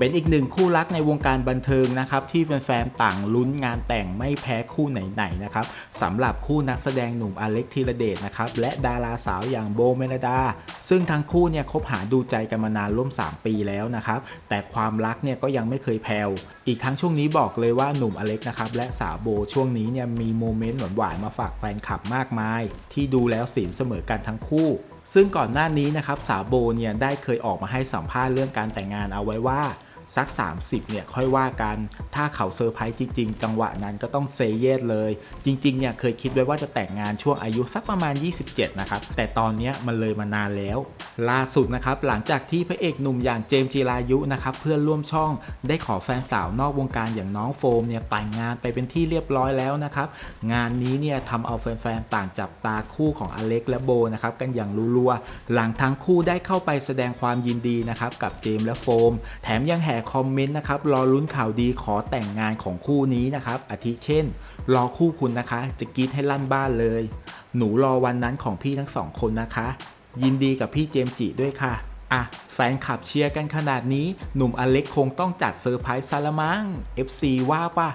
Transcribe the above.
เป็นอีกหนึ่งคู่รักในวงการบันเทิงนะครับที่แฟนๆต่างลุ้นงานแต่งไม่แพ้คู่ไหนๆนะครับสำหรับคู่นักแสดงหนุ่มอเล็กธีรเดชนะครับและดาราสาวอย่างโบเมลดา ซึ่งทั้งคู่เนี่ยคบหาดูใจกันมานานร่วม 3 ปีแล้วนะครับแต่ความรักเนี่ยก็ยังไม่เคยแผ่วอีกทั้งช่วงนี้บอกเลยว่าหนุ่มอเล็กนะครับและสาวโบช่วงนี้เนี่ยมีโมเมนต์หวานๆมาฝากแฟนคลับมากมาย ที่ดูแล้วสินเสมอกันทั้งคู่ ซึ่งก่อนหน้านี้นะครับสาวโบเนี่ยได้เคยออกมาให้สัมภาษณ์เรื่องการแต่งงานเอาไว้ว่า สัก 30เนี่ยค่อยว่ากัน ถ้าเขาเซอร์ไพรส์จริง ๆ จังหวะนั้นก็ต้องเซเยสเลย จริงๆเนี่ยเคยคิดไว้ว่าจะแต่งงานช่วงอายุสักประมาณ 27 นะครับ แต่ตอนนี้มันเลยมานานแล้ว ล่าสุดนะครับหลังจากที่พระเอกหนุ่มอย่างเจมส์จิรายุนะครับเพื่อนร่วมช่องได้ขอแฟนสาวนอกวงการอย่างน้องโฟมเนี่ยแต่งงานไปเป็นที่เรียบร้อยแล้วนะครับงานนี้เนี่ยทำเอาแฟนๆต่างจับตาคู่ของอเล็กและโบนะครับกันอย่างรัวๆหลังทั้งคู่ได้เข้าไปแสดงความยินดีนะครับกับเจมส์และโฟม แถมยังแห่คอมเมนต์นะครับรอลุ้นข่าวดีขอแต่งงานของคู่นี้นะครับอาทิเช่น รอคู่คุณนะคะ จะกรีดให้ลั่นบ้านเลย หนูรอวันนั้นของพี่ทั้งสองคนนะคะ ยินดีกับพี่เจมจิด้วยค่ะอะแฟนคลับเชียร์กันขนาดนี้ หนุ่มอเล็กคงต้องจัดเซอร์ไพรส์ซาละมัง FC ว่าป่ะ